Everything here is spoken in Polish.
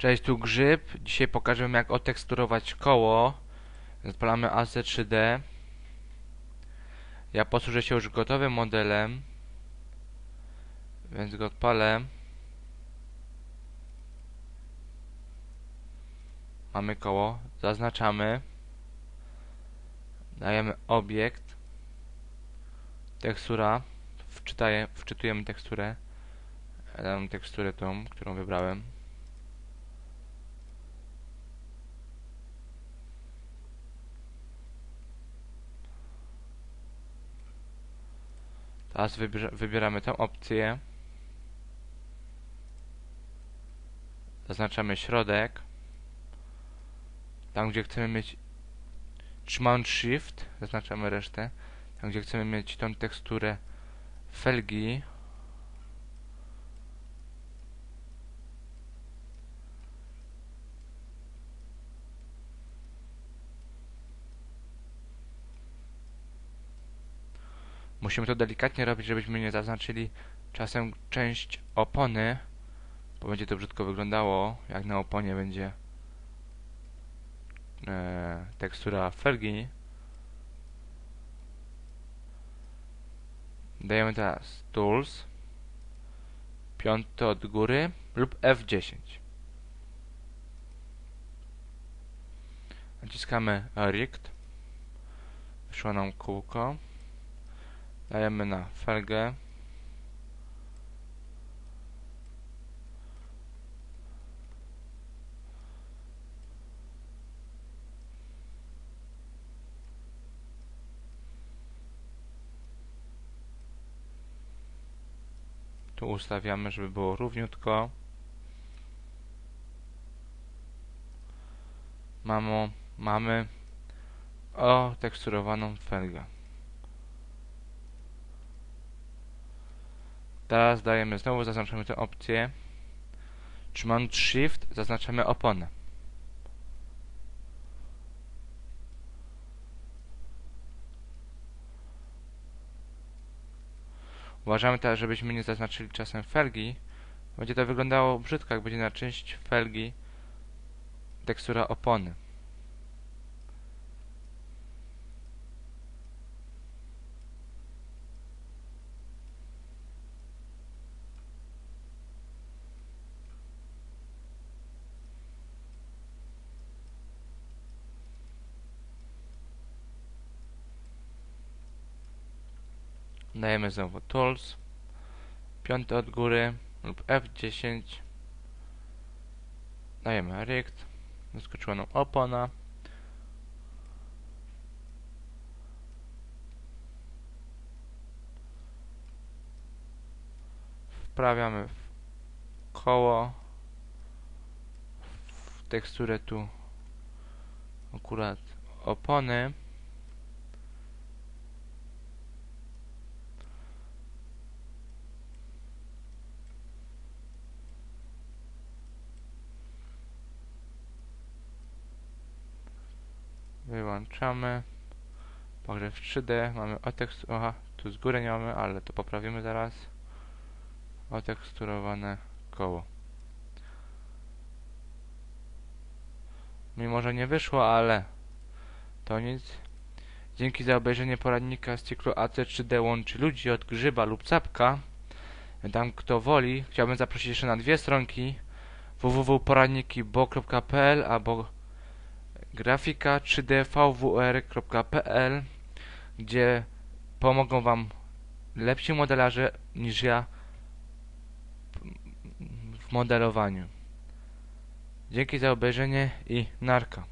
Cześć, tu Grzyb. Dzisiaj pokażemy jak oteksturować koło. Odpalamy AC3D. Ja posłużę się już gotowym modelem. Więc go odpalę. Mamy koło. Zaznaczamy. Dajemy obiekt. Tekstura. Wczytaję, wczytujemy teksturę. Dam teksturę tą, którą wybrałem. Teraz wybieramy tę opcję. Zaznaczamy środek. Tam, gdzie chcemy mieć trzymając Shift, zaznaczamy resztę. Tam, gdzie chcemy mieć tą teksturę felgi, Musimy to delikatnie robić, żebyśmy nie zaznaczyli czasem część opony, bo będzie to brzydko wyglądało, jak na oponie będzie e, tekstura felgi. Dajemy teraz Tools, piąty od góry lub F10. Naciskamy Rict, wyszło nam kółko. Dajemy na felgę. Tu ustawiamy, żeby było równiutko. Mamo, mamy oteksturowaną felgę. Teraz dajemy znowu, zaznaczamy tę opcję. Trzymając Shift zaznaczamy oponę. Uważamy teraz, żebyśmy nie zaznaczyli czasem felgi. Będzie to wyglądało brzydko, jak będzie na część felgi tekstura opony. Dajemy znowu Tools, piąty od góry lub F10. Dajemy Rict, wyskoczyła nam opona. Wprawiamy w koło, w teksturę tu akurat opony. Wyłączamy. Pogrzeb 3D. Mamy otekst... Aha, tu z góry nie mamy, ale to poprawimy zaraz. Oteksturowane koło. Mimo, że nie wyszło, ale to nic. Dzięki za obejrzenie poradnika z cyklu AC3D łączy ludzi od grzyba lub capka. Tam kto woli, chciałbym zaprosić jeszcze na dwie stronki www.poradnikibo.pl albo grafika 3dvwr.pl gdzie pomogą Wam lepsi modelarze niż ja w modelowaniu. Dzięki za obejrzenie i narka.